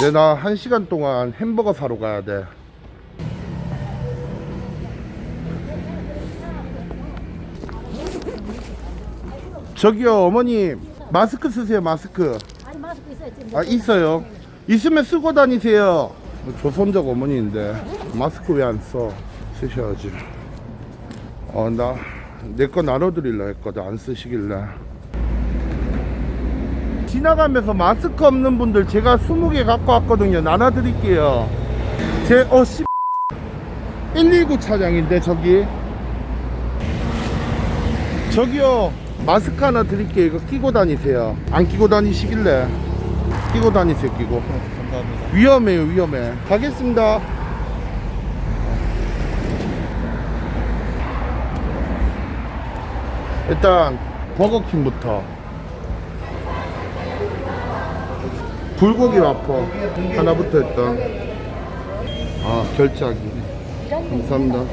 네, 나한 시간 동안 햄버거 사러 가야 돼. 저기요, 어머니, 마스크 쓰세요, 마스크. 아니 마스크 있어요 지금. 아, 있어요. 있으면 쓰고 다니세요. 조선족 어머니인데, 마스크 왜 안 써? 쓰셔야지. 어, 나, 내 거 나눠드릴라 했거든, 안 쓰시길래. 지나가면서 마스크 없는 분들 제가 20개 갖고 왔거든요. 나눠드릴게요. 제, 어, 씨. 119 차량인데, 저기. 저기요. 마스크 하나 드릴게요. 이거 끼고 다니세요. 안 끼고 다니시길래. 끼고 다니세요, 끼고. 감사합니다. 위험해요, 위험해. 가겠습니다. 일단 버거킹부터. 불고기 와퍼 하나부터 일단. 아 결제하기. 감사합니다.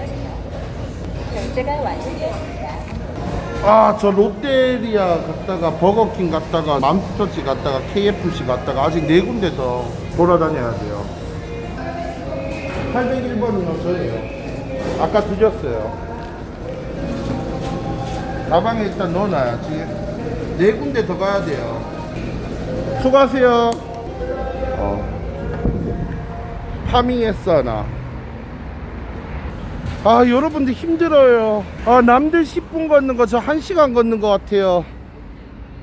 결제가 완료되었습니다. 아 저 롯데리아 갔다가 버거킹 갔다가 맘스터치 갔다가 KFC 갔다가 아직 네 군데 더 돌아다녀야 돼요 801번은 저예요 아까 드렸어요 가방에 일단 넣어놔야지 네 군데 더 가야 돼요 수고하세요 어. 파밍했어 나 아 여러분들 힘들어요 아 남들 10분 걷는 거 저 1시간 걷는 거 같아요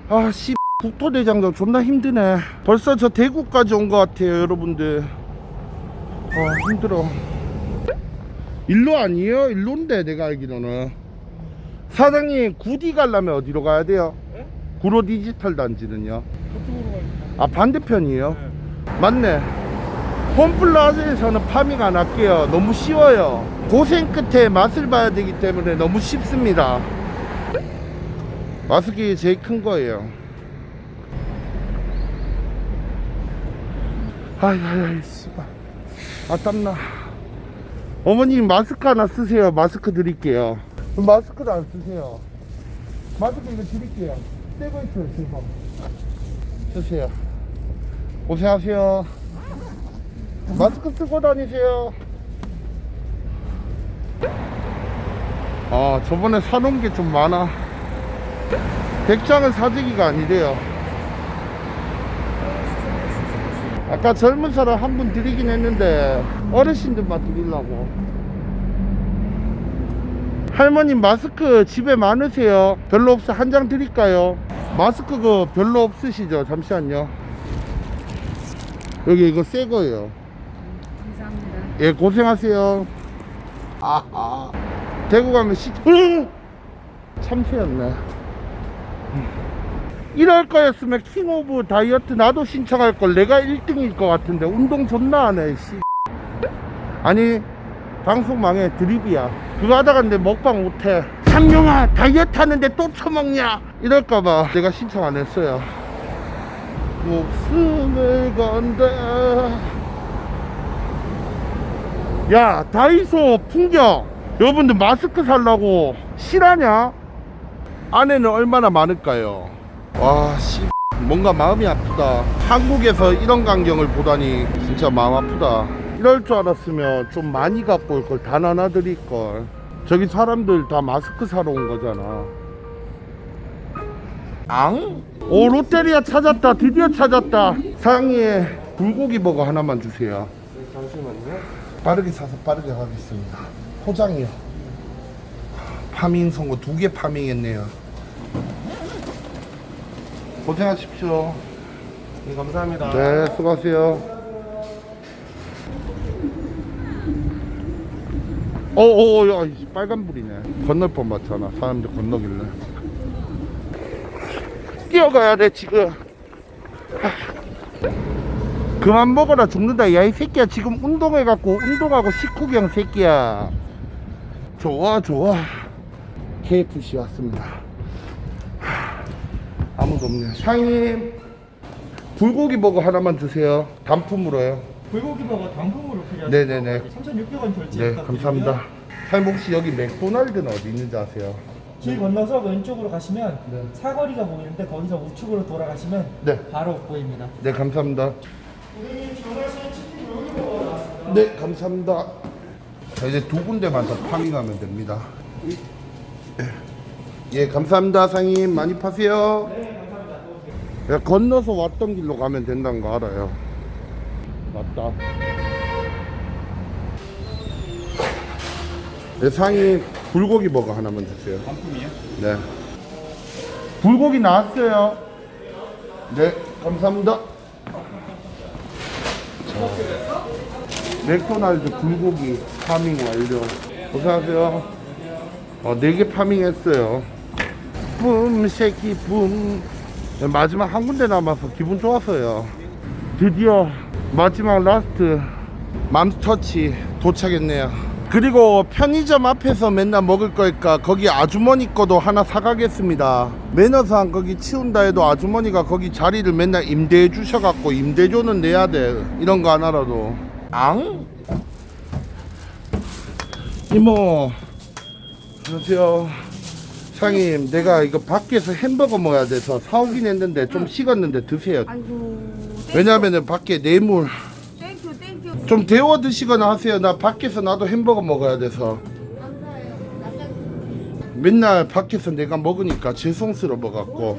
아 씨 국토대장정 존나 힘드네 벌써 저 대구까지 온 거 같아요 여러분들 아 힘들어 일로 아니에요? 일로인데 내가 알기로는 사장님 구디 가려면 어디로 가야 돼요? 구로 디지털 단지는요? 아 반대편이에요? 맞네 홈플라즈에서는 파밍 안 할게요. 너무 쉬워요. 고생 끝에 맛을 봐야 되기 때문에 너무 쉽습니다. 마스크 제일 큰 거예요. 아이아이 씨발. 아 땀나. 어머님 마스크 하나 쓰세요. 마스크 드릴게요. 마스크도 안 쓰세요. 마스크 이거 드릴게요. 떼고 있어요 지금. 쓰세요. 고생하세요. 마스크 쓰고 다니세요. 아, 저번에 사놓은 게 좀 많아. 백장은 사재기가 아니래요. 아까 젊은 사람 한 분 드리긴 했는데, 어르신들만 드리려고. 할머님 마스크 집에 많으세요? 별로 없어? 한 장 드릴까요? 마스크 그 별로 없으시죠? 잠시만요. 여기 이거 새 거예요. 감사합니다. 예, 고생하세요. 아하. 대구 가면 시, 으! 참새였네. 이럴 거였으면 킹 오브 다이어트 나도 신청할 걸 내가 1등일 것 같은데 운동 존나 하네, 씨. 아니, 방송 망해 드립이야. 그거 하다가 내 먹방 못해. 삼룡아, 다이어트 하는데 또 처먹냐? 이럴까봐 내가 신청 안 했어요. 목숨을 건다. 야 다이소 풍경 여러분들 마스크 살라고 실하냐? 안에는 얼마나 많을까요? 와 씨 뭔가 마음이 아프다 한국에서 이런 광경을 보다니 진짜 마음 아프다 이럴 줄 알았으면 좀 많이 갖고 올걸다 나눠 드릴 걸 저기 사람들 다 마스크 사러 온 거잖아 앙? 오 롯데리아 찾았다 드디어 찾았다 사장님 불고기 버거 하나만 주세요 빠르게 사서 빠르게 가겠습니다. 포장이요. 파밍 선거 두개 파밍했네요. 고생하십시오. 네, 감사합니다. 네, 수고하세요. 어어, 야, 이 빨간불이네. 건널 뻔 맞잖아. 사람들 건너길래. 뛰어가야 돼, 지금. 그만 먹어라 죽는다 야 이 새끼야 지금 운동해갖고 운동하고 식후경 새끼야 좋아 좋아 KFC 왔습니다 하, 아무도 없네 사장님 불고기 버거 하나만 주세요 단품으로요 불고기 버거 단품으로 필요하신 네네네. 거 3,600원 결제 네. 감사합니다 사장님 혹시 여기 맥도날드는 어디 있는지 아세요? 길 건너서 왼쪽으로 가시면 네. 사거리가 보이는데 거기서 우측으로 돌아가시면 네. 바로 보입니다. 네 감사합니다 네, 감사합니다. 자, 이제 두 군데만 더 파밍하면 됩니다. 예, 감사합니다, 상인. 많이 파세요. 야, 건너서 왔던 길로 가면 된다는 거 알아요. 맞다. 네, 상인 불고기 버거 하나만 주세요. 반품이요? 네. 불고기 나왔어요. 네, 감사합니다. 자, 맥도날드 불고기 파밍 완료. 고생하세요. 어, 4개 파밍했어요. 붐, 쉐키, 붐. 네, 마지막 한 군데 남아서 기분 좋았어요. 드디어 마지막 라스트 맘스터치 도착했네요. 그리고 편의점 앞에서 맨날 먹을 거니까 거기 아주머니 거도 하나 사가겠습니다. 매너상 거기 치운다 해도 아주머니가 거기 자리를 맨날 임대해 주셔갖고 임대료는 내야 돼. 이런 거 하나라도. 앙? 이모. 안녕하세요. 상임, 내가 이거 밖에서 햄버거 먹어야 돼서 사오긴 했는데 좀 식었는데 드세요. 아이고 왜냐면은 밖에 땡큐 좀 데워 드시거나 하세요. 나 밖에서 나도 햄버거 먹어야 돼서. 맨날 밖에서 내가 먹으니까 죄송스러워 갖고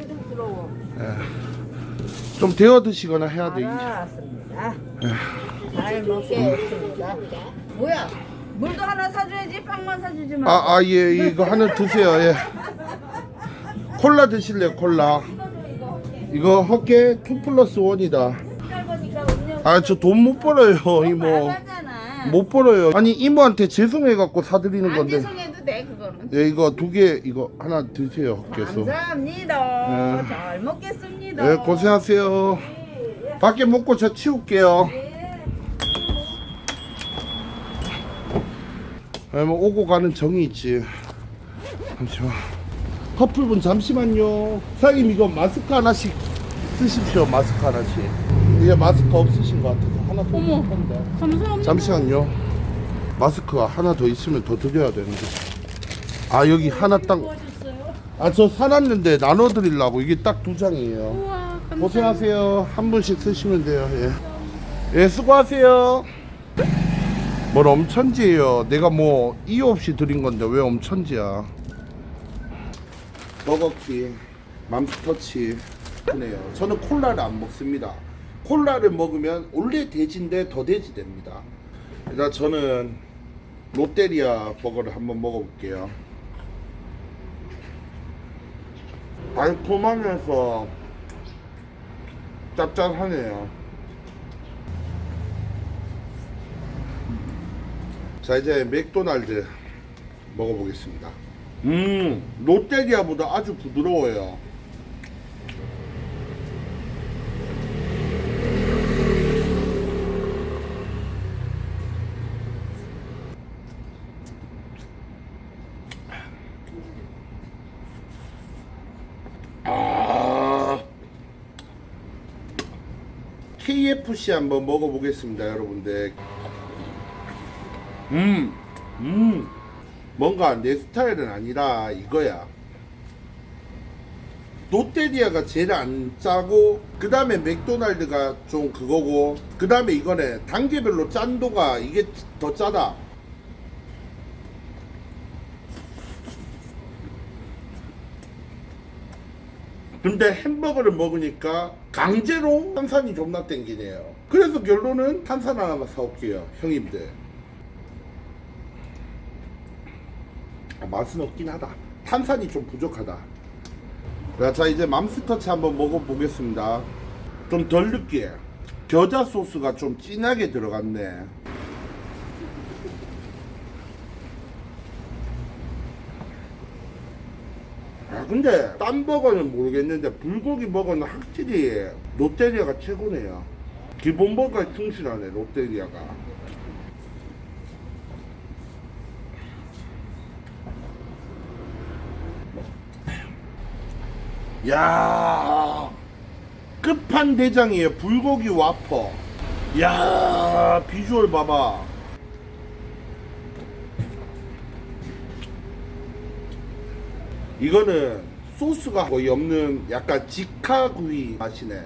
좀 데워 드시거나 해야 돼. 알았습니다 잘 먹겠습니다 뭐야 물도 하나 사줘야지 빵만 사주지 마 아, 아, 예, 이거 하나 드세요. 예. 콜라 드실래요, 콜라? 이거 헛개 2 플러스 1이다. 아, 저 돈 못 벌어요, 이모. 못 벌어요. 아니, 이모한테 죄송해갖고 사드리는 안 건데. 죄송해도 돼 그거는 예, 이거 두 개, 이거 하나 드세요, 헛개서. 감사합니다 네. 잘 먹겠습니다 네, 고생하세요. 밖에 먹고 저 치울게요. 네, 뭐 오고 가는 정이 있지. 잠시만. 커플분 잠시만요. 사장님 이거 마스크 하나씩 쓰십시오. 마스크 하나씩. 이게 마스크 없으신 것 같아서 하나 더 어머. 있습니다. 감사합니다 잠시만요. 마스크가 하나 더 있으면 더 드려야 되는데. 아 여기 하나 딱. 아저 사놨는데 나눠 드리려고 이게 딱 두 장이에요. 우와 고생하세요. 한 분씩 쓰시면 돼요. 예. 예, 수고하세요. 뭘 엄천지예요. 내가 뭐 이유 없이 드린 건데 왜 엄천지야? 버거키, 맘스터치 그네요. 저는 콜라를 안 먹습니다. 콜라를 먹으면 원래 돼지인데 더 돼지 됩니다. 일단 저는 롯데리아 버거를 한번 먹어볼게요. 달콤하면서 짭짤하네요. 자 이제 맥도날드 먹어보겠습니다. 음 롯데리아보다 아주 부드러워요. 아 KFC 한번 먹어보겠습니다, 여러분들. 음, 음, 뭔가 내 스타일은 아니라 이거야. 롯데리아가 제일 안 짜고 그 다음에 맥도날드가 좀 그거고 그 다음에 이거네 단계별로 짠도가 이게 더 짜다 근데 햄버거를 먹으니까 강제로 탄산이 존나 땡기네요. 그래서 결론은 탄산 하나만 사올게요, 형님들. 아, 맛은 없긴 하다. 탄산이 좀 부족하다. 자, 자 이제 맘스터치 한번 먹어보겠습니다. 좀 덜 느끼해. 겨자 소스가 좀 진하게 들어갔네. 근데 딴 버거는 모르겠는데 불고기 버거는 확실히 롯데리아가 최고네요. 기본 버거에 충실하네 롯데리아가. 야 끝판 대장이에요 불고기 와퍼. 야 비주얼 봐봐. 이거는 소스가 거의 없는 약간 직화구이 맛이네.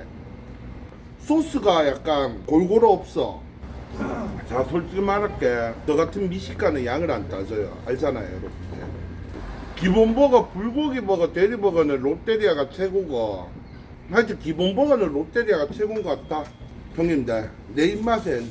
소스가 약간 골고루 없어. 자 솔직히 말할게. 저 같은 미식가는 양을 안 따져요. 알잖아요 여러분 기본 버거 불고기 버거 대리 버거는 롯데리아가 최고고. 하여튼 기본 버거는 롯데리아가 최고인 것 같다. 형님들 내 입맛엔